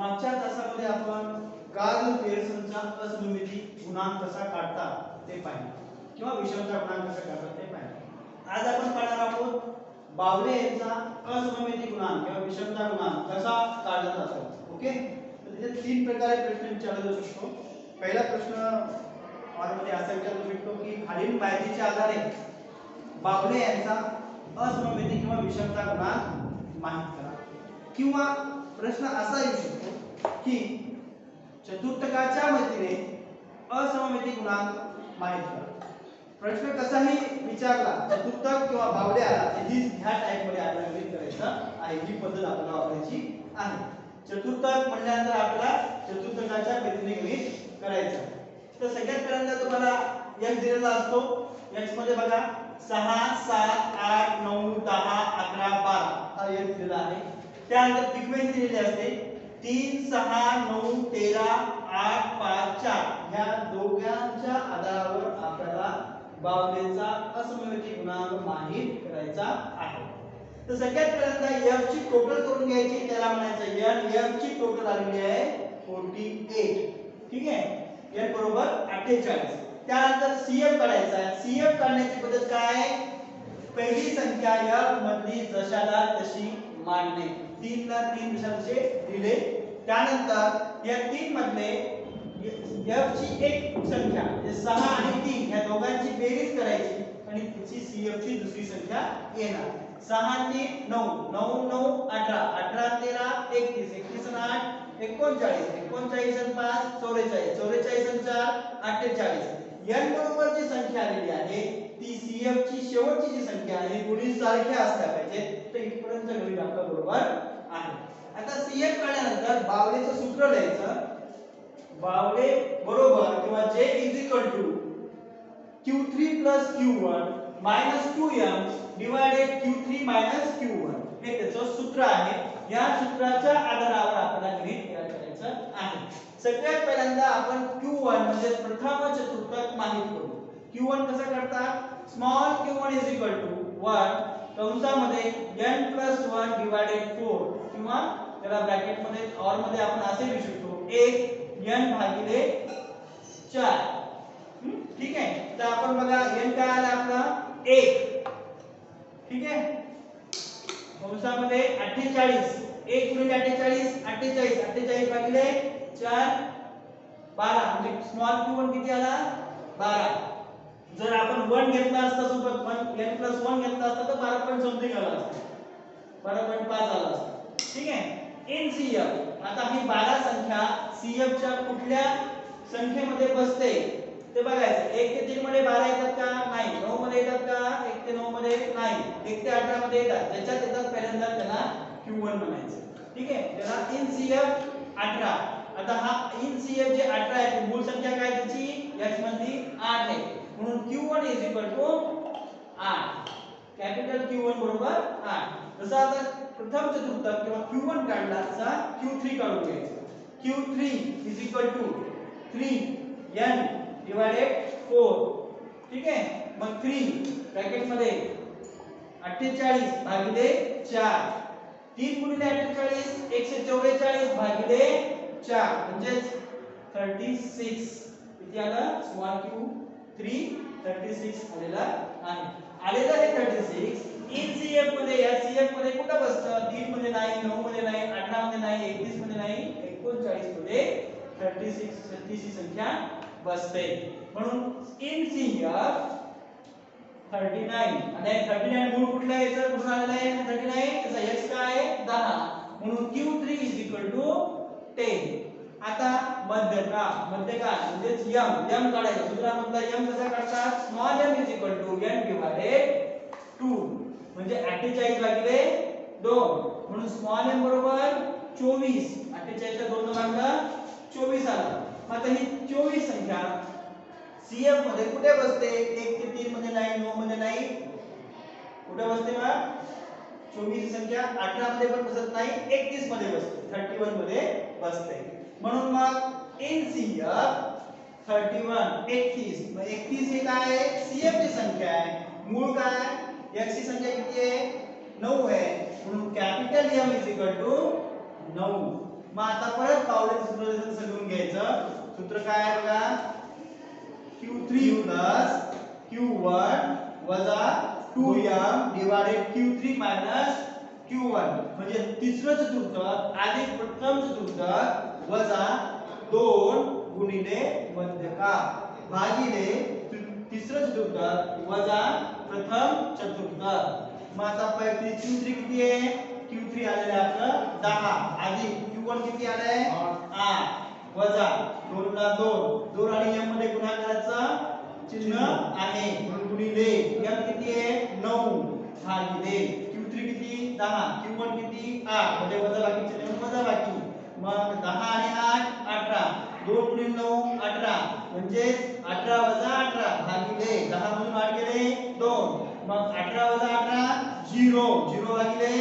मागच्या तासामध्ये आपण कार्ल पिअर्सनचा असममिती गुणांक कसा काढतात ते पाहिले. किंवा विषमता गुणांक कसा काढतात ते पाहिले. आज आपण पाहणार आहोत बावले यांचा असममिती गुणांक किंवा विषमता गुणांक कसा काढला जातो. ओके? तिथे तीन प्रकारे प्रश्न विचारला जाऊ शकतो. पहिला प्रश्नमध्ये असा विचारू शकतो की खालील माहितीच्या आधारे बावले यांचा असममिती किंवा विषमता गुणांक माहीत करा. किंवा प्रश्न असा येऊ शकतो की चतुर्थकाच्या मदतीने असममिती गुणांक माहीत करा. प्रश्न कसाही विचारला चतुर्थक किंवा बावले आला ही ह्या टाईपमध्ये आपल्याला गणित करायचं आहे ही पद्धत आपल्याला वापरायची आहे. चतुर्थक म्हणल्यानंतर आपल्याला चतुर्थकाच्या पद्धतीने गणित करायचं आहे. तर सगळ्यात पहिल्यांदा तुम्हाला एक्स दिलेला असतो. एक्समध्ये बघा सहा सात आठ नऊ दहा अकरा बारा हा x दिलेला आहे. त्यानंतर फ्रिक्वेन्सी दिलेली असते. तीन सहा नऊ तेरा आठ पाच चार. ह्या दोघांच्या आधारावर आपल्याला बावलेचा असममिती गुणांक माहीत करायचा आहे. तर सगळ्यात पहिल्यांदा एफ ची टोटल करून घ्यायची. त्याला म्हणायचं एन एफ ची टोटल आलेली आहे 48 ठीक आहे? एन बरोबर 48 त्यानंतर सीएफ काढायचा आहे. सीएफ काढण्याची पद्धत काय? आहे पहिली संख्या एफ मधली जशाला तशी मांडणे. तीन ला 3 जशाचे दिले. त्यानंतर या तीन मधले एफ ची एक संख्या म्हणजे 6 आणि तीन या दोघांची बेरीज करायची आणि तिची CF ची दुसरी संख्या येणार. सहा तीन नऊ नऊ नऊ अठरा अठरा तेरा एकतीस एकतीस आठ एकोणचाळीस एकोणचाळीस पाच चौवेचाळीस चौवेचाळीस चार अठ्ठेचाळीस. एन बरोबर जी संख्या आलेली आहे ती CF ची शेवटची जी संख्या आहे गुणी सारख्या असल्या पाहिजेत. तर इथपर्यंत घरी बरोबर आहे. आता सीएफ काढल्यानंतर बावलेचं सूत्र लिहायचं. बावले बरोबर किंवा जे is equal to Q3 plus Q1 minus 2m divided Q3 minus Q1 हे त्याचं सूत्र आहे. या सूत्राच्या आधारावर आपल्याला गणित तयार करायचं आहे. सगळ्यात पहिल्यांदा आपण क्यू वन म्हणजे प्रथम चतुर्थक माहीत करू. Q1 कसं करतात? Small q one is equal to one कंसामध्ये n plus one divided four किंवा त्याला ब्रॅकेटमध्ये ऑरमध्ये आपण असे लिहू शकतो एक n भागिले चार. ठीक आहे? तर आपण बघा n काय आला आपला? एक. ठीक आहे? कंसामध्ये अठ्ठेचाळीस. एक गुणिले अठ्ठेचाळीस अठ्ठेचाळीस. अठ्ठेचाळीस भागिले चार बारा. म्हणजे स्मॉल क्यू वन किती आला? बारा. जर आपण वन घेतला असता सोबत वन प्लस वन घेतला असता तर 12 पॉईंट समथिंग आला असता. 12.5 आला असता. ठीक आहे? एन सी एफ आता ही 12 संख्या CF च्या कुठल्या संख्येमध्ये बसते? ते बघायचं. एक ते तीन मध्ये 12 येतात का? नाही. नऊ मध्ये येतात का? एक ते नऊ मध्ये नाही. एक ते 18 मध्ये येतात. ज्याच्यात येतात पहिल्यांदा त्याला वन म्हणायचं. ठीक आहे? त्याला इन CF 18 आता हा इन एफ जे 18 आहे मूळ संख्या काय त्याची x मधली 8 आहे म्हणून Q1 is equal to 8 capital Q1 बरोबर 8 जसं आता प्रथम चतुर्थक किंवा Q1 काढला तसा Q3 काढून घ्यायचा. Q3 is equal to 3 n divided 4 ठीक आहे? मग 3 ब्रॅकेटमध्ये 48 भागिले 4 3 गुणिले 48 144 भागिले 4 म्हणजेच 36 किती आलं? स्मॉल q 3 36 आलेला आहे. आलेलं आहे 36 इन सीएफमध्ये या सीएफमध्ये कुठं बसतं? 3 मध्ये नाही 9 मध्ये नाही 18 मध्ये नाही 31 मध्ये नाही 39 मध्ये 36 36 ही संख्या बसते. म्हणून इन सीएफ 39 आणि 39 मूळ कुठलं आहे? सर कुठून आलेला आहे. 39 त्याचा एक्स काय आहे? 10 म्हणून q3 इज इक्वल टू 10 आता मध्यकाळ मध्यकाळ म्हणजेच m m काढायचं. सूत्रामधला m कसा काढतात? Small m is equal to n divided 2 म्हणजे 48 लागले 2 म्हणून स्मॉल m बरोबर 24 48 चा 2 चोवीस 24 आला. मग आता ही 24 संख्या CF मध्ये कुठे बसते? 1 ते 3 मध्ये नाही 9 मध्ये नाही कुठे बसते मग 24 संख्या 18 मध्ये पण बसत नाही 31 मध्ये बसते. 31 मध्ये बसते. म्हणून मग इन CF 31 31 मग 31 हे काय आहे? सीएफ ची संख्या आहे. मूळ काय एक्स ची संख्या किती आहे? नऊ आहे. म्हणून capital M is equal to नऊ. मग आता परत पावले सूत्र घेऊन घ्यायचं. सूत्र काय आहे बघा? Q3 प्लस Q1 वजा 2m divided Q3 minus Q one म्हणजे तिसरं चतुर्थक अधिक प्रथम चतुर्थक वजा 2 गुणिले मध्यका भागिले तिसरं चतुर्थक वजा प्रथम चतुर्थक मग आता पहिले Q3 किती आहे? Q3 आलेलं आहे आपलं 10 अधिक Q1 किती आलंय? 8 वजा 2 ला 2 2 आणि m मध्ये गुणाकाराचं चिन्ह आहे. म्हणून गुणिले m किती आहे? 9 भागिले. Q3 किती? 10 Q1 किती? 8 म्हणजे वजा बाकी चिन्ह वजा बाकी मग दहा आणि 8 18 2 गुणिले 9 18 म्हणजे 18 वजा 18 भागिले दहा मधून 8 गेले दोन. मग 18 वजा 18 0 0 भागिले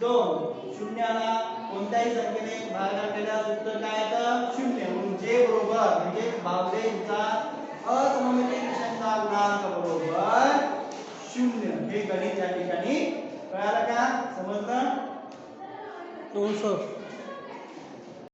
दोन. शून्याला कोणत्याही संख्येने भागाकार केल्यास उत्तर काय येतं? शून्य. म्हणून बरोबर. म्हणजे बावलेचा असममिती रेषांचा गुणांक बरोबर शून्य. हे गणित या ठिकाणी कळालं का? समजलं? हो सर